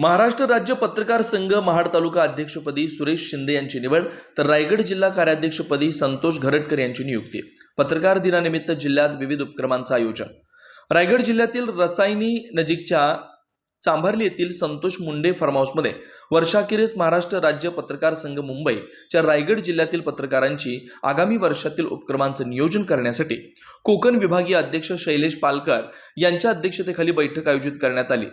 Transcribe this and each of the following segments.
महाराष्ट्र राज्य पत्रकार संघ महाड तालुका अध्यक्षपदी सुरेश शिंदे यांची निवड तर रायगड जिल्हा कार्याध्यक्षपदी संतोष घरटकर यांची नियुक्ती. पत्रकार दिनानिमित्त जिल्ह्यात विविध उपक्रमांचं आयोजन. रायगड जिल्ह्यातील रसायनी नजीकच्या चांभारली येथील संतोष मुंडे फार्म हाऊसमध्ये वर्षाखेरीस महाराष्ट्र राज्य पत्रकार संघ मुंबईच्या रायगड जिल्ह्यातील पत्रकारांची आगामी वर्षातील उपक्रमांचं नियोजन करण्यासाठी कोकण विभागीय अध्यक्ष शैलेश पालकर यांच्या अध्यक्षतेखाली बैठक आयोजित करण्यात आली.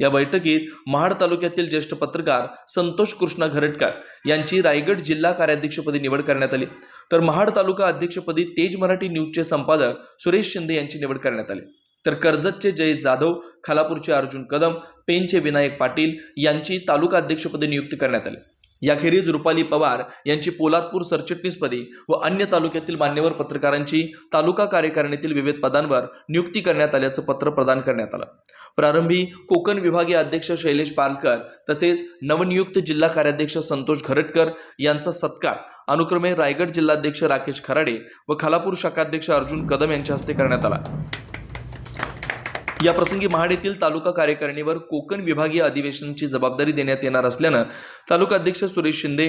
या बैठकीत महाड तालुक्यातील ज्येष्ठ पत्रकार संतोष कृष्ण घरटकर यांची रायगड जिल्हा कार्याध्यक्षपदी निवड करण्यात आली. तर महाड तालुका अध्यक्षपदी तेज मराठी न्यूजचे संपादक सुरेश शिंदे यांची निवड करण्यात आली. तर कर्जतचे जय जाधव खालापूरचे अर्जुन कदम पेनचे विनायक पाटील यांची तालुका अध्यक्षपदी नियुक्ती करण्यात आली. याखेरीज रुपाली पवार यांची पोलादपूर सरचिटणीसपदी व अन्य तालुक्यातील मान्यवर पत्रकारांची तालुका कार्यकारिणीतील विविध पदांवर नियुक्ती करण्यात आल्याचं पत्र प्रदान करण्यात आलं. प्रारंभी कोकण विभागीय अध्यक्ष शैलेश पालकर तसेच नवनियुक्त जिल्हा कार्याध्यक्ष संतोष घरटकर यांचा सत्कार अनुक्रमे रायगड जिल्हाध्यक्ष राकेश खराडे व खालापूर शाखाध्यक्ष अर्जुन कदम यांच्या हस्ते करण्यात आला. या प्रसंगी महाड येथील तालुका कार्यकारिणीवर कोकण विभागीय अधिवेशनाची जबाबदारी देण्यात येणार असल्यानं तालुका अध्यक्ष सुरेश शिंदे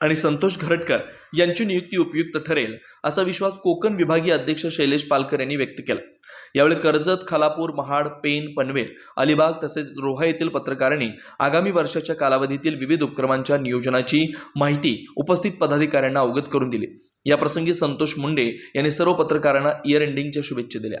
आणि संतोष घरटकर यांची नियुक्ती उपयुक्त ठरेल असा विश्वास कोकण विभागीय अध्यक्ष शैलेश पालकर यांनी व्यक्त केला. यावेळी कर्जत खालापूर महाड पेन पनवेल अलिबाग तसेच रोहा येथील पत्रकारांनी आगामी वर्षाच्या कालावधीतील विविध उपक्रमांच्या नियोजनाची माहिती उपस्थित पदाधिकाऱ्यांना अवगत करून दिली. याप्रसंगी संतोष मुंडे यांनी सर्व पत्रकारांना इयर एंडिंगच्या शुभेच्छा दिल्या.